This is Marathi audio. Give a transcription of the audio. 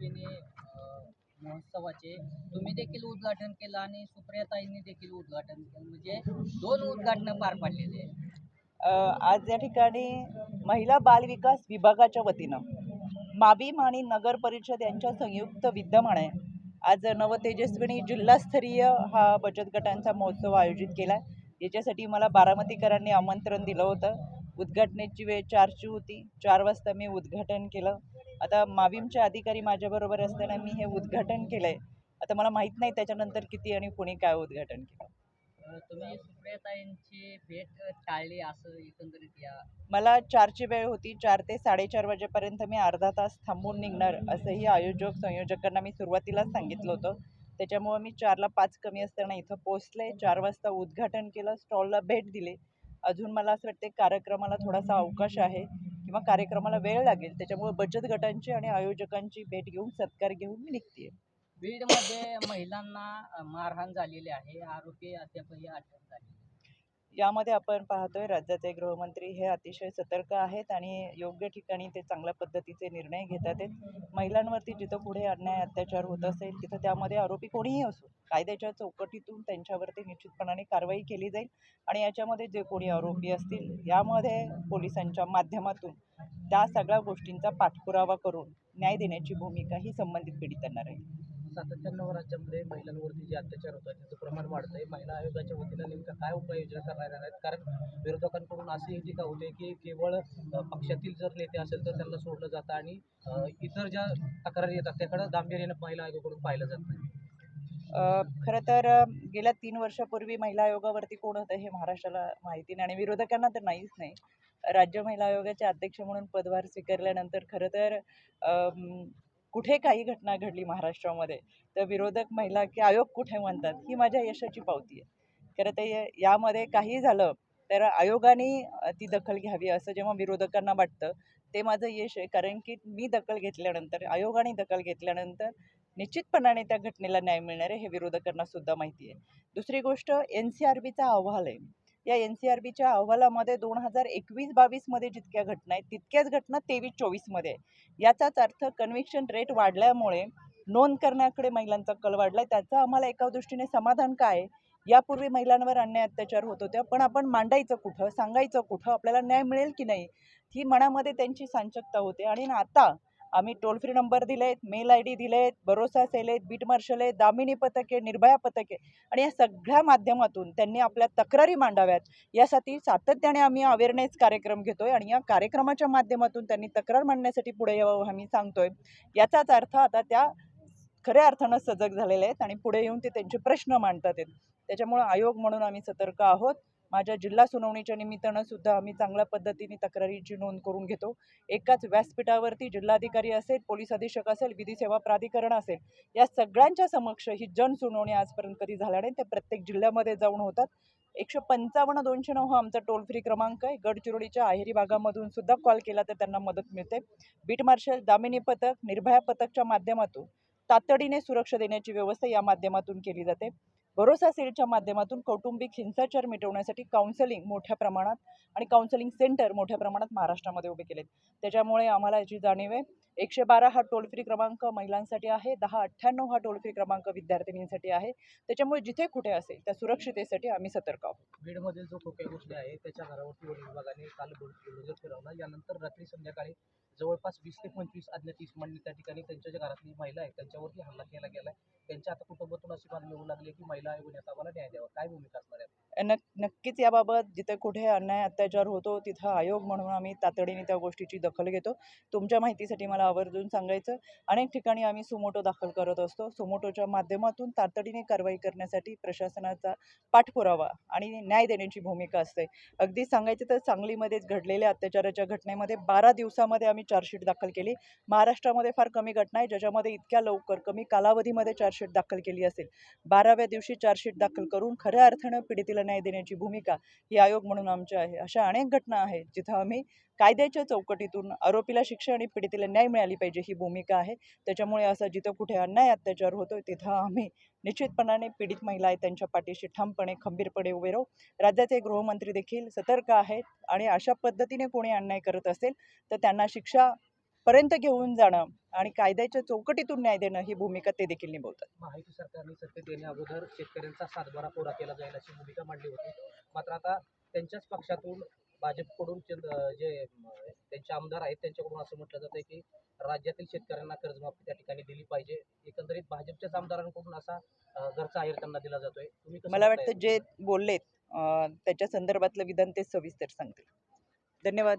यशस्वीने महोत्सवाचे तुम्ही देखील उद्घाटन केलं आणि सुप्रियाताईंनी देखील उद्घाटन केलं. म्हणजे दोन उद्घाटनं पार पाडलेले आज या ठिकाणी महिला बालविकास विभागाच्या वतीनं माबीम आणि नगर परिषद यांच्या संयुक्त विद्यमाने आज नवतेजस्विनी जिल्हास्तरीय हा बचत गटांचा महोत्सव आयोजित केला आहे याच्यासाठी मला बारामतीकरांनी आमंत्रण दिलं होतं. उद्घाटनेची वेळ चारची होती. चार वाजता मी उद्घाटन केलं. आता माबीमचे अधिकारी माझ्याबरोबर असताना मी हे उद्घाटन केलं आहे आता मला माहीत नाही त्याच्यानंतर किती आणि कोणी काय उद्घाटन केलं. तुम्ही सुप्रियाताईंची भेट टाळली असं एकंदरीत या. मला चारची वेळ होती चार ते साडेचार वाजेपर्यंत मी अर्धा तास थांबून निघणार असंही आयोजक संयोजकांना मी सुरुवातीलाच सांगितलं होतं. त्याच्यामुळं मी चारला पाच कमी असताना इथं पोचले चार वाजता उद्घाटन केलं स्टॉलला भेट दिली. अजून मला असं वाटते कार्यक्रमाला थोडासा अवकाश आहे. किंवा कार्यक्रमाला वेळ लागेल त्याच्यामुळे बचत गटांची आणि आयोजकांची भेट घेऊन सत्कार घेऊन मी निघते. बीडमध्ये महिलांना मारहाण झालेली आहे. आरोपी अद्यापही अटक झाली यामध्ये आपण पाहतोय राज्याचे गृहमंत्री हे अतिशय सतर्क आहेत आणि योग्य ठिकाणी ते चांगल्या पद्धतीचे निर्णय घेतात. आहेत महिलांवरती जिथं पुढे अन्याय अत्याचार होत असेल तिथं त्यामध्ये आरोपी कोणीही असो कायद्याच्या चौकटीतून त्यांच्यावरती निश्चितपणाने कारवाई केली जाईल आणि याच्यामध्ये जे कोणी आरोपी असतील यामध्ये पोलिसांच्या माध्यमातून त्या सगळ्या गोष्टींचा पाठपुरावा करून न्याय देण्याची भूमिका ही संबंधित पीडितांना राहील. सातत्यानं राज्यामध्ये महिलांवरती जे अत्याचार होतात त्याचं प्रमाण वाढतंय. महिला आयोगाच्या वतीनं नेमकं काय उपाययोजना करणार आहेत? कारण विरोधकांकडून अशी टीका होते की केवळ पक्षातील जर नेते असेल तर त्यांना सोडलं जातं आणि इतर ज्या तक्रारी येतात त्याकडं गांभीर्यानं महिला आयोगाकडून पाहिलं जात नाही. खरं तर गेल्या तीन वर्षापूर्वी महिला आयोगावरती कोण होतं हे महाराष्ट्राला माहिती नाही आणि विरोधकांना तर नाहीच नाही. राज्य महिला आयोगाचे अध्यक्ष म्हणून पदभार स्वीकारल्यानंतर खरं तर कुठे काही घटना घडली महाराष्ट्रामध्ये तर विरोधक महिला की आयोग कुठे म्हणतात ही माझ्या यशाची पावती आहे. खरं तर यामध्ये काही झालं तर आयोगाने ती दखल घ्यावी असं जेव्हा विरोधकांना वाटतं ते माझं यश आहे. कारण की मी दखल घेतल्यानंतर आयोगाने दखल घेतल्यानंतर निश्चितपणाने त्या घटनेला न्याय मिळणार आहे हे विरोधकांना सुद्धा माहिती आहे. दुसरी गोष्ट एन सी आर बीचा अहवाल आहे. या एन सी आर बीच्या अहवालामध्ये दोन हजार एकवीस बावीसमध्ये जितक्या घटना आहेत तितक्याच घटना तेवीस चोवीसमध्ये याचाच अर्थ कन्व्हिक्शन रेट वाढल्यामुळे नोंद करण्याकडे महिलांचा कल वाढला आहे त्याचं आम्हाला एका दृष्टीने समाधान काय यापूर्वी महिलांवर अन्याय अत्याचार होत होत्या पण आपण मांडायचं कुठं सांगायचं कुठं आपल्याला न्याय मिळेल की नाही? ही मनामध्ये त्यांची सांचकता होते. आणि ना आता आम्ही टोल फ्री नंबर दिले आहेत मेल आय डी दिले आहेत भरोसा सेल आहेत बीट मार्शल आहेत दामिनी पथके निर्भया पथके आणि या सगळ्या माध्यमातून त्यांनी आपल्या तक्रारी मांडाव्यात. यासाठी सातत्याने आम्ही अवेअरनेस कार्यक्रम घेतोय आणि या कार्यक्रमाच्या माध्यमातून त्यांनी तक्रार मांडण्यासाठी पुढे यावं आम्ही सांगतोय. याचाच अर्थ आता त्या खऱ्या अर्थानं सजग झालेले आहेत आणि पुढे येऊन ते त्यांचे प्रश्न मांडतात आहेत. त्याच्यामुळं आयोग म्हणून आम्ही सतर्क आहोत. माझ्या जिल्हा सुनावणीच्या निमित्तानं सुद्धा आम्ही चांगल्या पद्धतीने तक्रारीची नोंद करून घेतो. एकाच व्यासपीठावरती जिल्हाधिकारी असेल पोलीस अधीक्षक असेल विधी सेवा प्राधिकरण असेल या सगळ्यांच्या समक्ष ही जनसुनावणी आजपर्यंत कधी झाल्या नाही. ते प्रत्येक जिल्ह्यामध्ये जाऊन होतात. एकशे पंचावन्न दोनशे नऊ हा आमचा टोल फ्री क्रमांक आहे. गडचिरोलीच्या आहेरी भागामधून सुद्धा कॉल केला तर त्यांना मदत मिळते. बीट मार्शल दामिनी पथक निर्भया पथकच्या माध्यमातून तातडीने सुरक्षा देण्याची व्यवस्था या माध्यमातून केली जाते. भरोसा सेलच्या माध्यमातून कौटुंबिक हिंसाचार मिटवण्यासाठी काउन्सलिंग मोठ्या प्रमाणात आणि काउन्सलिंग सेंटर मोठ्या प्रमाणात महाराष्ट्रामध्ये उभे केलेत. त्याच्यामुळे आम्हाला याची जाणीव आहे. एकशे बारा हा टोल फ्री क्रमांक महिलांसाठी आहे. दहा अठ्ठ्याण्णव हा टोल फ्री क्रमांक विद्यार्थिनींसाठी आहे. त्याच्यामुळे जिथे कुठे असेल त्या सुरक्षितेसाठी आम्ही सतर्क आहोत. बीडमधील जो खोक्या गोष्टी आहे त्याच्या घरावरती वन विभागाने काल बुलडोजर फिरवला. यानंतर रात्री संध्याकाळी जवळपास वीस ते पंचवीस अज्ञात इसमांनी त्या ठिकाणी त्यांच्या ज्या घरातली महिला आहे त्यांच्यावरती हल्ला केला गेला आहे त्यांच्या आता कुटुंबातून अशी मागणी होऊ लागली की महिला आयोगाने आम्हाला न्याय द्यावा काय भूमिका असणार आहे? नक नक्कीच याबाबत जिथे कुठे अन्याय अत्याचार होतो तिथं आयोग म्हणून आम्ही तातडीने त्या गोष्टीची दखल घेतो. तुमच्या माहितीसाठी मला आवर्जून सांगायचं अनेक ठिकाणी आम्ही सुमोटो दाखल करत असतो. सुमोटोच्या माध्यमातून तातडीने कारवाई करण्यासाठी प्रशासनाचा पाठपुरावा आणि न्याय देण्याची भूमिका असते. अगदी सांगायचं तर सांगलीमध्येच घडलेल्या अत्याचाराच्या घटनेमध्ये बारा दिवसामध्ये आम्ही चार्जशीट दाखल केली. महाराष्ट्रामध्ये फार कमी घटना आहे ज्याच्यामध्ये इतक्या लवकर कमी कालावधीमध्ये चार्जशीट दाखल केली असेल. बाराव्या दिवशी चार्जशीट दाखल करून खऱ्या अर्थानं पीडितीला न्याय देण्याची भूमिका ही आयोग म्हणून आमची आहे. अशा अनेक घटना आहेत जिथं आम्ही कायद्याच्या चौकटीतून आरोपीला शिक्षा आणि पीडितेला न्याय मिळाली पाहिजे ही भूमिका आहे. त्याच्यामुळे असा जिथं कुठे अन्याय अत्याचार होतो तिथं आम्ही निश्चितपणाने पीडित महिला आहेत त्यांच्या पाठीशी ठामपणे खंबीरपणे उभे राहू. राज्याचे गृहमंत्री देखील सतर्क आहेत आणि अशा पद्धतीने कोणी अन्याय करत असेल तर त्यांना शिक्षा पर्यंत घेऊन जाणं आणि कायद्याच्या चौकटीतून न्याय देणं ही भूमिका ते देखील निभवतात. माहिती सरकारने सत्तेत येण्या अगोदर शेतकऱ्यांचा सातबारा पुरा केला जाईल अशी भूमिका मांडली होती. मात्र आता त्यांच्याच पक्षातून भाजपकडून जे त्यांचे आमदार आहेत त्यांच्याकडून असं म्हटलं जातं की राज्यातील शेतकऱ्यांना कर्जमाफी त्या ठिकाणी दिली पाहिजे. एकंदरीत भाजपच्याच आमदारांकडून असा घरचा आहेर त्यांना दिला जातोय. तुम्ही कसं मला? वाटतं जे बोललेत त्याच्या संदर्भातलं विधान ते सविस्तर सांगतील. धन्यवाद.